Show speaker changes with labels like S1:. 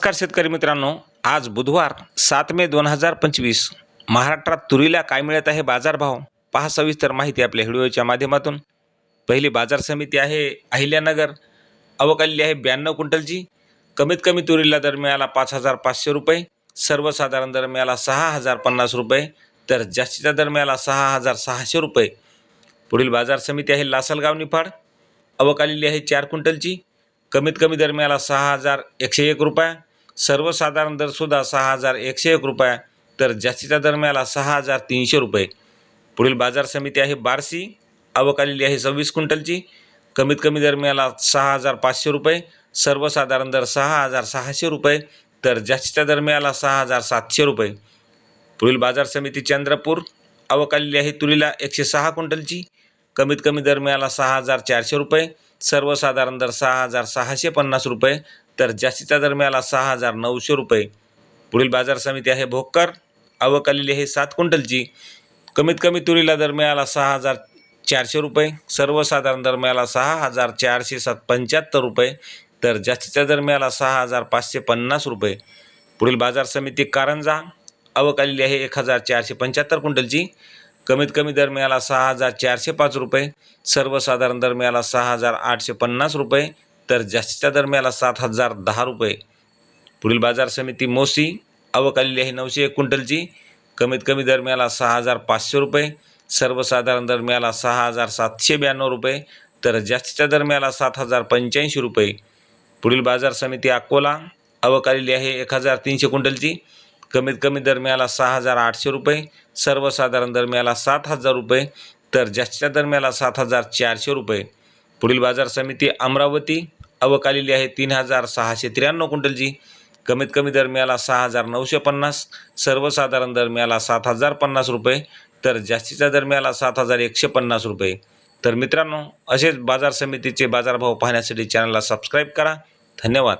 S1: नमस्कार शेतकरी मित्रांनो. आज बुधवार सात मे दोन हजार पंचवीस. महाराष्ट्रात तुरीला काय मिळत आहे बाजारभाव? पहा सविस्तर माहिती आपल्या व्हिडिओच्या माध्यमातून. पहिली बाजार समिती आहे अहिल्यानगर. अवकाली आहे ब्याण्णव क्विंटलची. कमीत कमी तुरीला दर मिळाला पाच हजार पाचशे रुपये. सर्वसाधारण दर मिळाला सहा हजार पन्नास रुपये. तर जास्तीचा दर मिळाला सहा हजार सहाशे रुपये. पुढील बाजार समिती आहे लासलगाव निफाड. अवकालेली आहे चार क्विंटलची. कमीत कमी दर मिळाला सहा हजार एकशे एक रुपया. सर्वसाधारण दरसुद्धा सहा हजार एकशे एक रुपये तर जास्तीचा दर मिळाला सहा हजार तीनशे रुपये. पुढील बाजार समिती आहे बारसी अवकालेली आहे सव्वीस क्विंटलची. कमीत कमी दर मिळाला सहा हजार पाचशे रुपये सर्वसाधारण दर सहा हजार सहाशे रुपये तर जास्तीचा दर मिळाला सहा हजार सातशे रुपये. पुढील बाजार समिती चंद्रपूर अवकालेली आहे तुरीला एकशे सहा क्विंटलची. कमीत कमी दर मिळाला सहा हजार चारशे रुपये सर्वसाधारण दर सहा हजार सहाशे पन्नास रुपये तर जास्तीचा दर मिळाला सहा हजार नऊशे रुपये. पुढील बाजार समिती आहे भोकर. अवकालेली आहे सात क्विंटलची. कमीत कमी तुरीला दर मिळाला सहा हजार चारशे रुपये. सर्वसाधारण दर मिळाला सहा हजार चारशे सात पंच्याहत्तर रुपये. तर जास्तीचा दर मिळाला सहा हजार पाचशे पन्नास रुपये. पुढील बाजार समिती कारंजा. अवकालेली आहे एक हजार चारशे पंच्याहत्तर क्विंटलची. कमीत कमी दर मिळाला सहा हजार चारशे पाच रुपये. सर्वसाधारण दर मिळाला सहा हजार आठशे पन्नास रुपये. तर जास्तीच्या दरम्याला सात हजार दहा रुपये. पुढील बाजार समिती मोसी अवकालेली आहे नऊशे एक क्विंटलची. कमीत कमी दरम्याला सहा हजार पाचशे रुपये. सर्वसाधारण दरम्याला सहा हजार सातशे ब्याण्णव रुपये. तर जास्तीच्या दरम्याला सात हजार पंच्याऐंशी रुपये. पुढील बाजार समिती अकोला अवकालेली आहे एक हजार तीनशे क्विंटलची. कमीत कमी दरम्याला सहा हजार आठशे रुपये. सर्वसाधारण दरम्याला सात हजार रुपये. तर जास्तीच्या दरम्याला सात हजार चारशे रुपये. पुढील बाजार समिती अमरावती अवकालेली आहे तीन हजार सहाशे त्र्याण्णव क्विंटलची. कमीत कमी दर मिळाला सहा हजार नऊशे पन्नास. सर्वसाधारण दर मिळाला सात हजार पन्नास रुपये. तर जास्तीचा दर मिळाला सात हजार एकशे पन्नास रुपये. तर मित्रांनो असेच बाजार समितीचे बाजारभाव पाहण्यासाठी चॅनलला सबस्क्राईब करा. धन्यवाद.